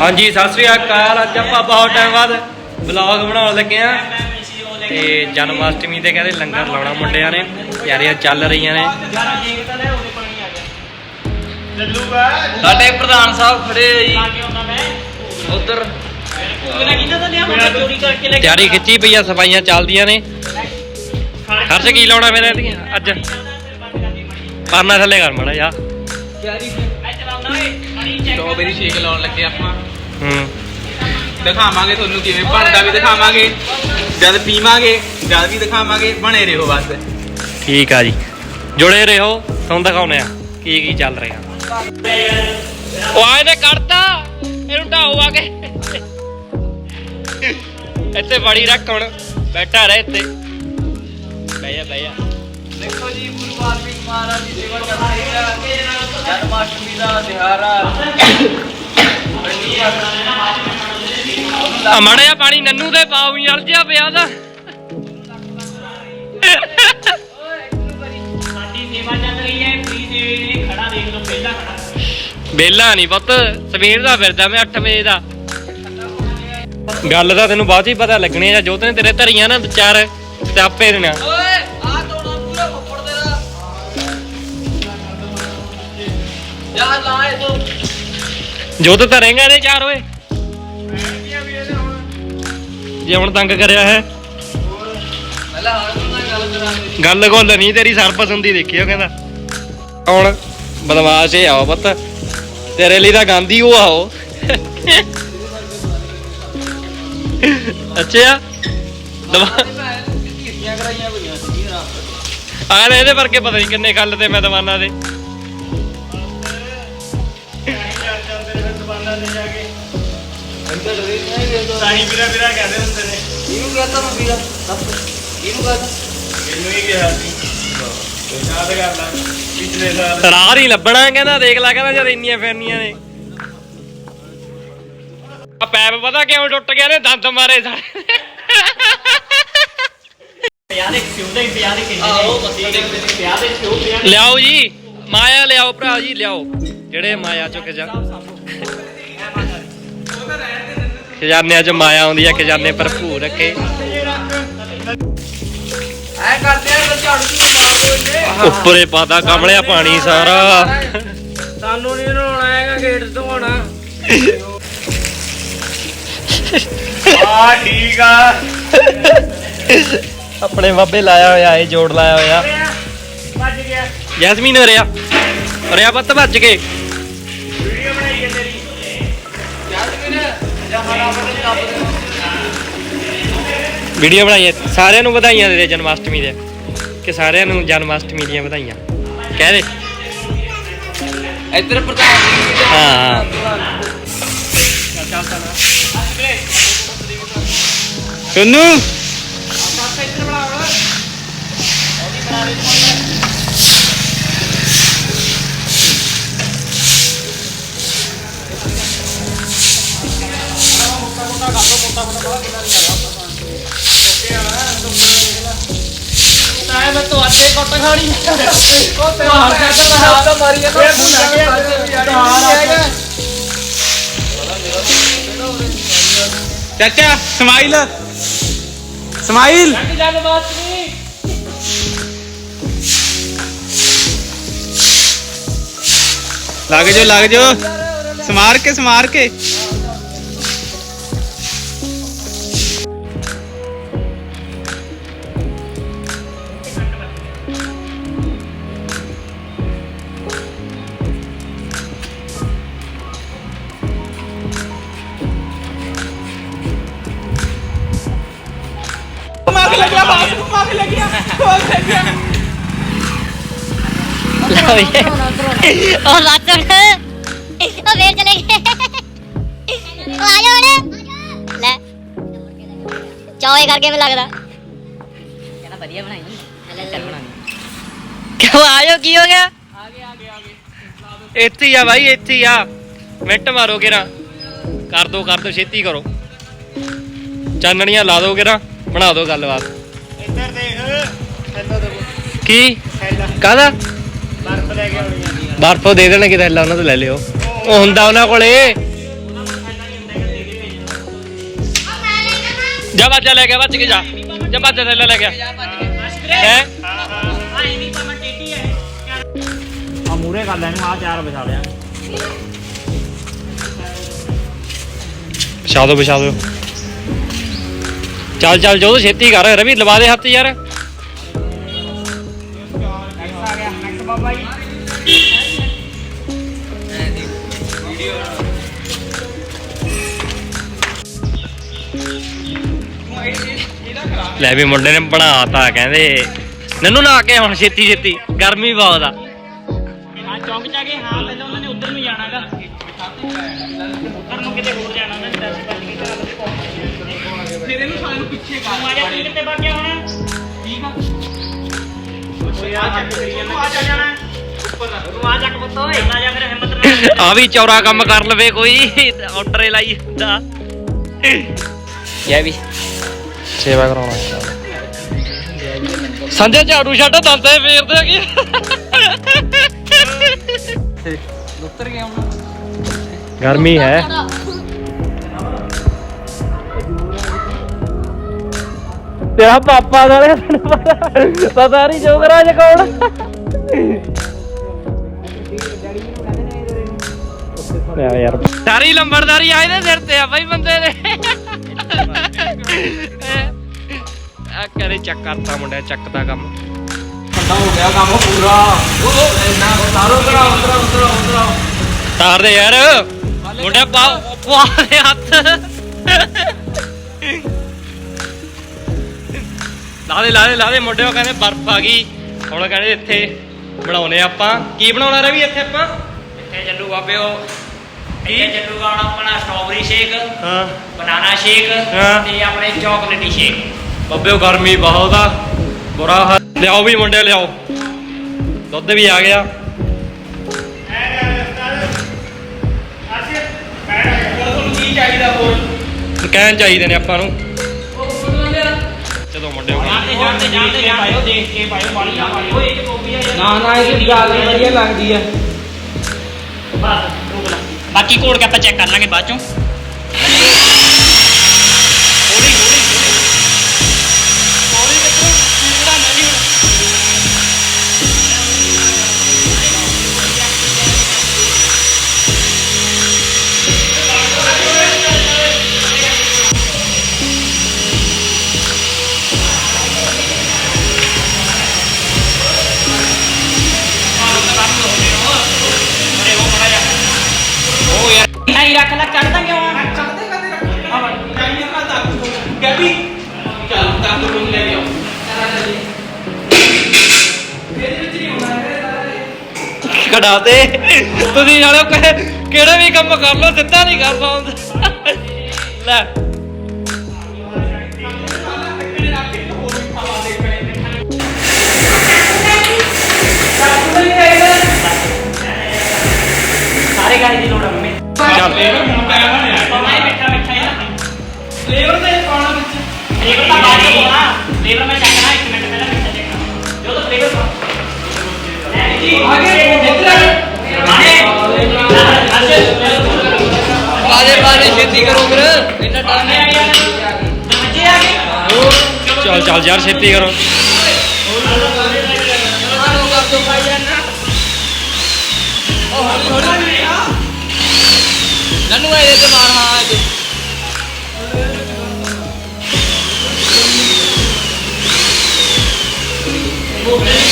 ਹਾਂਜੀ, ਸਤਿ ਸ੍ਰੀ ਅਕਾਲ। ਅੱਜ ਆਪਾਂ ਬਹੁਤ ਟਾਈਮ ਬਾਅਦ ਵਲੌਗ ਬਣਾਉਣ ਲੱਗੇ ਆ ਤੇ ਜਨਮ ਅਸ਼ਟਮੀ ਤੇ ਕਹਿੰਦੇ ਲੰਗਰ ਲਾਉਣਾ ਮੁੰਡਿਆਂ ਨੇ। ਤਿਆਰੀਆਂ ਚੱਲ ਰਹੀਆਂ ਨੇ। ਸਾਡੇ ਪ੍ਰਧਾਨ ਸਾਹਿਬ ਖੜੇ ਆ ਜੀ। ਉਧਰ। ਤਿਆਰੀ ਖਿੱਚੀ ਪਈ ਆ, ਸਫਾਈਆਂ ਚੱਲਦੀਆਂ ਨੇ। ਖਰਚ ਕੀ ਲਾਉਣਾ ਫਿਰ ਇਹਦੀਆਂ ਅੱਜ। ਪਰਨਾ ਥੱਲੇ ਕਰ ਮੜਾ ਜਾ ਸਟ੍ਰਾਬੇਰੀ ਸ਼ੇਕ ਲਾਉਣ ਲੱਗੇ ਆਪਾਂ। ਹੂੰ। ਦਿਖਾਵਾਂਗੇ ਤੁਹਾਨੂੰ ਕਿਵੇਂ ਬਣਦਾ ਵੀ ਦਿਖਾਵਾਂਗੇ। ਜਦ ਪੀਵਾਂਗੇ ਜਦ ਵੀ ਦਿਖਾਵਾਂਗੇ ਬਣੇ ਰਹੋ ਬਸ। ਠੀਕ ਆ ਜੀ। ਜੁੜੇ ਰਹੋ ਤੁਹਾਨੂੰ ਦਿਖਾਉਨੇ ਆ ਕੀ ਕੀ ਚੱਲ ਰਿਹਾ। ਉਹ ਆਏ ਨੇ ਕੱਢਤਾ ਇਹਨੂੰ ਢਾਓ ਆ ਕੇ। ਇੱਥੇ ਬੜੀ ਰੱਖ ਹੁਣ। ਬੈਠਾ ਰਹਿ ਇੱਥੇ। ਬਹਿ ਜਾ। ਦੇਖੋ ਜੀ ਗੁਰੂ ਵਾਲਮੀਕ ਮਹਾਰਾਜ ਦੀ ਸੇਵਾ ਚੱਲ ਰਹੀ ਹੈ। ਜਨਮਾਸ਼ਟਮੀ ਦਾ ਦਿਹਾੜਾ ਆ ਮਾੜਾ ਜਿਹਾ ਪਾਣੀ ਨੰਨੂ ਦੇ ਪਾਉ ਯਾਰ ਜਿਹਾ ਪਿਆ ਦਾ ਸਾਡੀ ਸੇਵਾ ਚੱਲ ਰਹੀ ਹੈ ਫ੍ਰੀ ਨੇ ਖੜਾ ਦੇਖ ਲਓ ਪਹਿਲਾਂ ਖੜਾ ਬੇਲਾ ਨਹੀਂ ਪੁੱਤ ਸਵੇਰ ਦਾ ਫਿਰਦਾ ਮੈਂ 8 ਵਜੇ ਦਾ। ਗੱਲ ਤਾਂ ਤੈਨੂੰ ਬਾਅਦ ਚ ਹੀ ਪਤਾ ਲੱਗਣੀ ਆ ਜੋਤ ਨੇ ਤੇਰੇ ਧਰੀਆਂ ਨਾ ਚਾਰ ਸਟਾਪੇ ਦੇਣਾ। ਯਾ ਲਾਏ ਤੋ। ਜੋਤ ਧਰੇਗਾ ਇਹਦੇ ਚਾਰ ਓਏ। ਜੇ ਹੁਣ ਤੰਗ ਕਰਿਆ ਹੈ। ਪਹਿਲਾਂ ਹਾਂ ਨਾਲ ਗੱਲ ਕਰਾਂਗੇ ਗੱਲ ਗੋਲ ਨਹੀਂ ਤੇਰੀ ਸਰਪਸੰਦ ਦੇਖੀ ਉਹ ਕਹਿੰਦਾ। ਹੁਣ ਬਦਮਾਸ਼ ਇਹ ਆਓ ਪੁੱਤ। ਤੇਰੇ ਲਈ ਤਾਂ ਗਾਂਧੀ ਉਹ ਆਓ ਅੱਛਾ। ਦਵਾ ਕਰਾਈਆਂ ਹੋਈਆਂ ਸੀ ਰਾਤ ਆ ਲੈ ਇਹਦੇ ਵਰਗੇ ਪਤਾ ਨਹੀਂ ਕਿੰਨੇ ਕੱਲ ਤੇ ਮੈਂ ਦਵਾਨਾ ਦੇ। ਅੰਦਰ ਡਰੇ ਨਹੀਂ ਗਏ ਤਾਂ ਸਾਈ ਵੀਰਾ ਵੀਰਾ ਕਹਿੰਦੇ ਹੁੰਦੇ ਨੇ ਇਹਨੂੰ ਕਹਤਾ ਮੈਂ ਵੀਰਾ ਇਹਨੂੰ ਕਹਤਾ ਮੈਨੂੰ ਹੀ ਕਿਹਾ ਸੀ ਯਾਦ ਕਰ ਲੈ ਪਿਛਲੇ ਸਾਲ ਰਾਹ ਨਹੀਂ ਲੱਭਣਾ, ਕਹਿੰਦਾ ਦੇਖ ਲੈ, ਕਹਿੰਦਾ ਜਦ ਇੰਨੀਆਂ ਫੇਰਨੀਆਂ ਨੇ। ਆ ਪੈਪ ਪਤਾ ਕਿਉਂ ਟੁੱਟ ਗਿਆ ਨੇ? ਦੰਦ ਮਾਰੇ ਸਾਰੇ। ਪਿਆ ਕਿਉਂ ਦੇ ਪਿਆ ਕਿੰਨੇ ਲਿਆਓ ਜੀ, ਮਾਇਆ ਲਿਆਓ ਭਰਾ ਜੀ, ਲਿਆਓ। ਜਿਹੜੇ ਮਾਇਆ ਚੁੱਕ ਜਾ। ਖਜ਼ਾਨਿਆਂ ਚ ਮਾਇਆ ਆਉਂਦੀ ਹੈ ਖਜ਼ਾਨੇ ਭਰਪੂਰ ਰੱਖੇ। ਐ ਕਰਦੇ ਆ ਝਾੜੂ ਮਾਰ ਉੱਪਰੇ ਪਾਦਾ ਕਮਲਿਆ ਪਾਣੀ ਸਾਰਾ। ਸਾਨੂੰ ਨਹੀਂ ਨਹਾਉਣਾ ਹੈਗਾ ਗੇਟ ਤੋਂ ਹੋਣਾ ਆ ਠੀਕ ਆ। ਆਪਣੇ ਬਾਬੇ ਲਾਇਆ ਹੋਇਆ ਏ ਜੋੜ ਲਾਇਆ ਹੋਇਆ। ਵੱਜ ਗਿਆ। ਜੈਸਮੀਨ ਰਿਆ ਰਿਆ ਪੱਤ ਭੱਜ ਕੇ। ਵੀਡੀਓ ਬਣਾਈ ਹੈ। ਸਾਰਿਆਂ ਨੂੰ ਵਧਾਈਆਂ ਦੇ ਦੇ ਜਨਮ ਅਸ਼ਟਮੀ ਦੇ। ਕਿ ਸਾਰਿਆਂ ਨੂੰ ਜਨਮ ਅਸ਼ਟਮੀ ਦੀਆਂ ਵਧਾਈਆਂ। ਕਹਿ ਦੇ। ਇੱਧਰ ਪ੍ਰਧਾਨ ਜੀ ਹਾਂ। ਸੁਨੂ ਤਾਂ ਮੈਂ ਤੁਹਾਡੇ ਕੁੱਟ ਖਾਣੀ ਉਹ ਤੇ ਮਾਰ ਕਰਦਾ ਮੈਂ ਹੱਥ ਮਾਰੀ ਜਾਂਦਾ ਚਾਚਾ ਸਮਾਈਲ ਸਮਾਈਲ ਲੱਗ ਜੋ ਲੱਗ ਜੋ ਸਮਾਰ ਕੇ ਸਮਾਰ ਕੇ ਮਾਰ ਲੱਗਿਆ ਬਾਸ ਮਾਰ ਲੱਗਿਆ ਮਾਰ ਲੱਗਿਆ ਉਹ ਲੱਤ ਉਹ ਵੇਰ ਚਲੇ ਗਏ। ਉਹ ਆ ਜਾ ਹੁਣ। ਲੈ। ਚੌਏ ਕਰਕੇ ਮੈਨੂੰ ਲੱਗਦਾ। ਕਹਿੰਦਾ ਵਧੀਆ ਬਣਾਈ ਚੱਲ ਬਣਾਣੀ ਕਿਉਂ ਆਇਓ ਕੀ ਹੋ ਗਿਆ? ਇੱਥੇ ਆ ਭਾਈ ਇੱਥੇ ਆ। ਮਿੰਟ ਮਾਰੋ ਕਿਰਾ ਕਰ ਦੋ ਕਰ ਦੋ ਛੇਤੀ ਕਰੋ। ਚਾਨਣੀਆਂ ਲਾ ਦੋ ਕਿਰਾ ਬਣਾ ਦੋ ਗੱਲਬਾਤ। ਇੱਧਰ ਦੇਖ ਥੈਲਾ ਦੇ ਕੀ? ਥੈਲਾ। ਬਰਫ ਲੈ ਕੇ ਆਉਣੀ ਆ। ਬਰਫ ਦੇ ਦੇਣਗੇ ਥੈਲਾ ਉਹਨਾਂ ਤੋਂ ਲੈ ਲਿਓ। ਉਹ ਹੁੰਦਾ ਉਹਨਾਂ ਕੋਲੇ। ਜਾ ਬਾਜਾ ਲੈ ਗਿਆ ਬੱਚ ਕੇ ਜਾ। ਜਾ ਬਾਜਾ ਥੈਲਾ ਲੈ ਗਿਆ ਹੈ? ਆ ਮੂਰੇ ਕਰ ਲੈਣ ਆ ਚਾਰ ਵਿਛਾ ਲਿਆ। ਵਿਛਾ ਦੋ ਵਿਛਾ ਦੋ ਚੱਲ ਚੱਲ, ਜੋ ਛੇਤੀ ਕਰ, ਰਵੀ, ਲਵਾ ਦੇ ਹੱਥ ਯਾਰ। ਲੈ ਵੀ ਮੁੰਡੇ ਨੇ ਬਣਾਤਾ, ਕਹਿੰਦੇ, ਨੰਨੂ ਨਾ ਕੇ ਹੁਣ ਛੇਤੀ ਛੇਤੀ, ਗਰਮੀ ਬਹੁਤ ਆ। ਹਾਂ ਚੌਂਕ ਜਾ ਕੇ, ਹਾਂ, ਪਹਿਲਾਂ ਉਹਨਾਂ ਨੇ ਉੱਧਰ ਨੂੰ ਜਾਣਾਗਾ ਉੱਧਰ ਨੂੰ ਕਿਤੇ ਹੋਰ ਜਾਣਾ। ਸਾਲੇ ਨੂੰ ਪਿੱਛੇ ਕਰ। ਆ ਜਾ ਤੂੰ ਕਿੱਥੇ ਵਗ ਗਿਆ ਹੁਣ? ਠੀਕ ਆ। ਓਏ ਆ ਚੱਕ ਕਰੀ ਜਾਂਦਾ ਆ ਜਾ ਜਾਣਾ ਉੱਪਰ ਤੂੰ ਆ ਚੱਕ ਪੁੱਤ ਓਏ। ਆ ਜਾ ਫਿਰ ਹਿੰਮਤ ਨਾਲ। ਆ ਵੀ ਚੌਰਾ ਕੰਮ ਕਰ ਲਵੇ ਕੋਈ ਆਰਡਰ ਲਾਈ ਹੁੰਦਾ ਜੈ ਵੀ। ਸੇਵਾ ਕਰਾਉਣਾ ਸੰਜੇ ਝਾੜੂ ਛੱਡ ਦੰਦੇ ਫੇਰਦੇ ਆ ਕੀ ਉੱਤਰ ਗਿਆ ਹੁਣ। ਗਰਮੀ ਹੈ। ਤੇਰਾ ਪਾਪਾ ਦਾ ਤੈਨੂੰ ਪਤਾ ਪਤਾ ਨਹੀਂ ਜੋਗਰਾਜ ਕੌਣ। ਯਾਰ ਯਾਰ। ਸਾਰੀ ਲੰਬੜਦਾਰੀ ਆਏ ਦੇ ਸਿਰ ਤੇ ਆ ਬਈ ਬੰਦੇ ਦੇ। ਆ ਕਰੇ ਚੱਕ ਕਰਤਾ ਮੁੰਡਿਆ ਚੱਕ ਦਾ ਕੰਮ। ਠੰਡਾ ਹੋ ਗਿਆ ਕੰਮ ਪੂਰਾ। ਉਹ ਇੰਨਾ ਉਤਾਰੋ ਉਤਰਾ ਉਤਰਾ ਉਤਰਾ ਉਤਰਾ ਤਾਰ ਦੇ ਯਾਰ। ਮੁੰਡਿਆ ਪਾ ਪਾ ਦੇ ਹੱਥ। ਲਾ ਦੇ ਲਾ ਦੇ ਲਾ ਦੇ ਮੁੰਡਿਓ ਕਹਿੰਦੇ ਬਰਫ ਆ ਗਈ। ਹੁਣ ਕਹਿੰਦੇ ਇੱਥੇ ਬਣਾਉਨੇ ਆਪਾਂ। ਕੀ ਬਣਾਉਣਾ ਰਵੀ ਇੱਥੇ ਆਪਾਂ? ਇੱਥੇ ਚੱਲੂ ਬਾਬਿਓ ਇੱਥੇ ਚੱਲੂਗਾ ਹੁਣ ਆਪਣਾ ਸਟ੍ਰਾਬੇਰੀ ਸ਼ੇਕ ਹਾਂ। Banana shake. ਤੇ ਆਪਣੇ ਚਾਕਲੇਟੀ ਸ਼ੇਕ ਬੱਬਿਓ ਗਰਮੀ ਬਹੁਤ ਆ। ਬੁਰਾ ਹਾਲ। ਲਿਆਓ ਵੀ ਮੁੰਡੇ ਲਿਆਓ। ਦੁੱਧ ਵੀ ਆ ਗਿਆ। ਤੁਹਾਨੂੰ ਕੀ ਚਾਹੀਦਾ ਨੇ ਆਪਾਂ ਨੂੰ। ਚਲੋ ਮੁੰਡਿਓ ਜਾਣਦੇ ਜਾਣਦੇ ਜਾਣਦੇ ਪਾਇਓ ਦੇਖ ਕੇ ਪਾਇਓ ਬਾਲੀ ਨਾ ਪਾਇਓ ਇਹ ਚ ਕੋਪੀ ਆ ਯਾਰ ਨਾ ਨਾ ਇਹ ਗੱਲ ਵਧੀਆ ਲੱਗਦੀ ਆ। ਬਸ ਰੁਕ ਲੈ। ਬਾਕੀ ਕੋਡ ਕੇ ਆਪਾਂ ਚੈੱਕ ਕਰ ਲਾਂਗੇ ਬਾਅਦ ਚੋਂ। ਦੇ ਤੁਸੀਂ ਨਾਲੇ ਕਹੇ ਕਿਹੜੇ ਵੀ ਕੰਮ ਕਰ ਲਓ ਸਿੱਧਾ ਨਹੀਂ ਕਰਨਾ ਹੁੰਦਾ ਲੈ। ਸਾਰੇ ਗਾਣੇ ਦੀ ਲੋੜ ਆ ਮੰਮੀ। ਚੱਲ। ਪਵਾਏ ਮਿੱਠਾ ਮਿੱਠਾ ਹੈ ਨਾ ਫਲੇਵਰ ਤੇ ਪਾਉਣਾ ਵਿੱਚ। ਫਲੇਵਰ ਤਾਂ ਬਾਅਦ ਚ ਪਾਉਣਾ। ਫਲੇਵਰ ਮੈਂ ਚੱਕਣਾ ਇੱਕ ਮਿੰਟ ਪਹਿਲਾਂ ਮਿੱਠਾ ਚੱਕਣਾ ਜੋ ਤਾਂ ਫਲੇਵਰ ਪਾ ਜੀ ਆਗੇ ਬਾਜੇ ਛੇਤੀ ਕਰੋ ਫਿਰ। ਇੰਨਾ ਆ ਗਏ ਚੱਲ ਚੱਲ ਯਾਰ ਛੇਤੀ ਕਰੋ। ਨਨੂ ਇਹਦੇ ਤੇ ਮਾਰ ਹਾਂ ਅੱਜ ਆ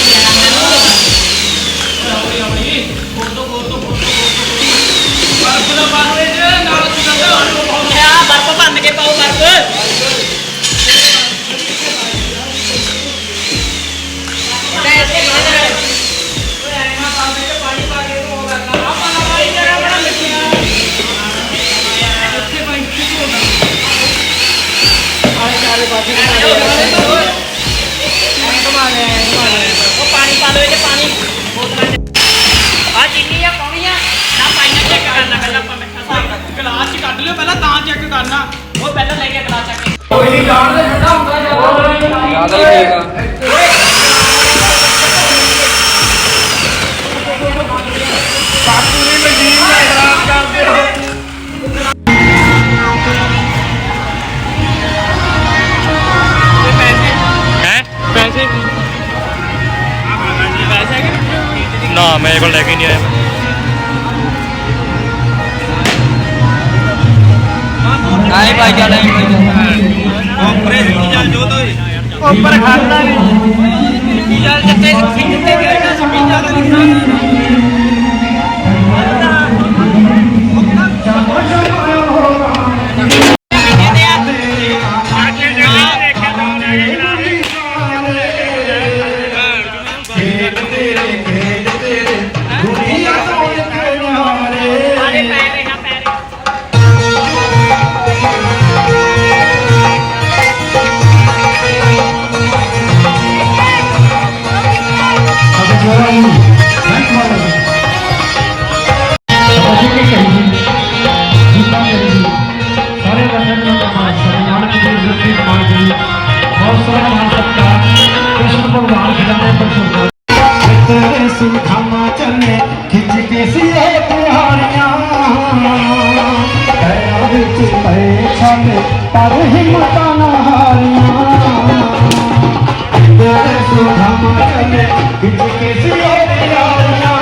ਕਰਨਾ ਪਹਿਲਾਂ ਆਪਾਂ ਮਿੱਠਾ ਸਾਫ਼ ਗਲਾਸ ਚ ਕੱਢ ਲਿਓ ਪਹਿਲਾਂ ਤਾਂ ਚੈੱਕ ਕਰਨਾ। ਉਹ ਪਹਿਲਾਂ ਲੈ ਕੇ ਗਲਾਸ ਚੱਕ ਕੇ। ਜ਼ਿਆਦਾ ਹੀ ਠੀਕ ਆ। ਮੈਂ ਆਏ ਭਾਈ ਚੱਲ ਆਏ ਭਾਈ ਉੱਪਰੇ ਸਿੱਧੀ ਚੱਲ ਜੋ ਤੋਏ ਉੱਪਰ ਖਾਣਾ ਵੀ ਪਏ ਪਰ ਹਿੰਮਤਾਂ ਨਾ ਹਾਰੀਆਂ। ਤੇਰੇ ਸੁਖਾਮਾ ਚੱਲੇ ਖਿੱਚ ਕੇ ਸੀਏ ਤਿਹਾਰੀਆਂ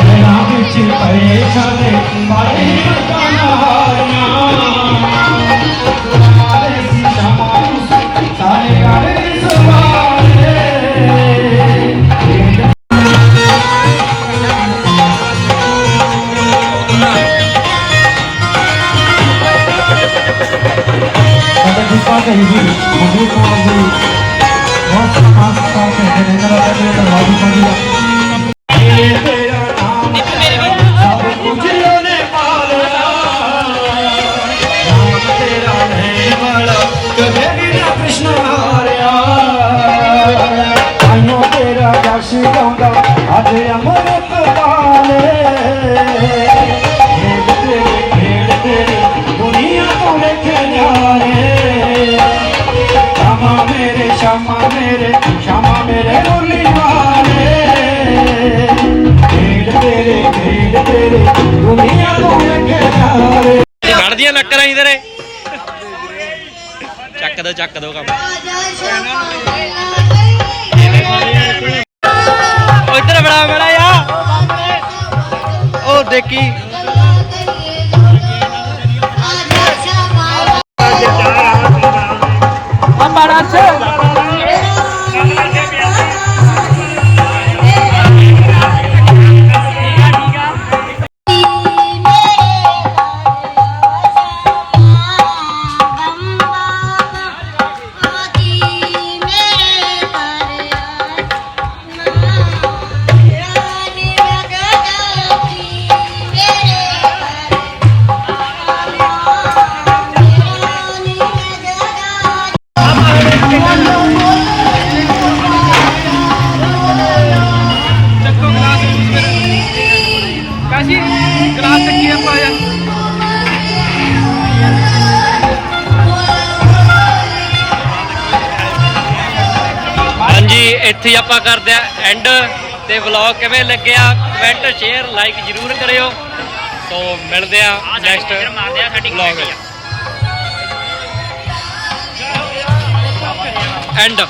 ਪੈਰਾਂ ਵਿੱਚ ਪਏ ਪਰ ਹਿੰਮਤਾਂ ਸਾਡਾ ਜੀ ਮੰਗੂ ਕੁਮਾਰ ਜੀ ਬਹੁਤ ਖਾਸ ਖਾਸ ਹੈ ਜਿਹਨਾਂ ਦਾ ਕਹਿੰਦੇ ਦਰਵਾਜ਼ਾ ਪਾਜੀ ਇਹ ਤੇਰਾ ਨਾਮ ਸਭ ਕੁਝ ਉਹਨੇ ਪਾਲਿਆ ਨਾਮ ਤੇਰਾ ਲੈਣ ਵਾਲਾ ਕਦੇ ਵੀ ਨਾ ਕ੍ਰਿਸ਼ਨ ਹਾਰਿਆ ਆਇਓ ਤੇਰਾ ਜਸ ਗਾਉਂਦਾ ਅੱਜ ਅਮਰਤ ਲੱਕਰਾਂ ਹੀ ਤੇਰੇ। ਚੱਕ ਦੋ ਚੱਕ ਦੋ ਕੰਮ। ਉਹ ਇੱਧਰ ਬੜਾ ਬੜਾ ਆ ਉਹ ਦੇਖੀ ਕਾਸ਼ੀ ਇੱਥੇ ਹੀ ਆਪਾਂ ਕਰਦੇ ਆ ਐਂਡ ਤੇ ਵਲੌਗ ਕਿਵੇਂ ਲੱਗਿਆ? ਕਮੈਂਟ ਸ਼ੇਅਰ ਲਾਈਕ ਜਰੂਰ ਕਰਿਓ। ਸੋ ਮਿਲਦੇ ਆ ਨੈਕਸਟ ਵਲੌਗ ਐਂਡ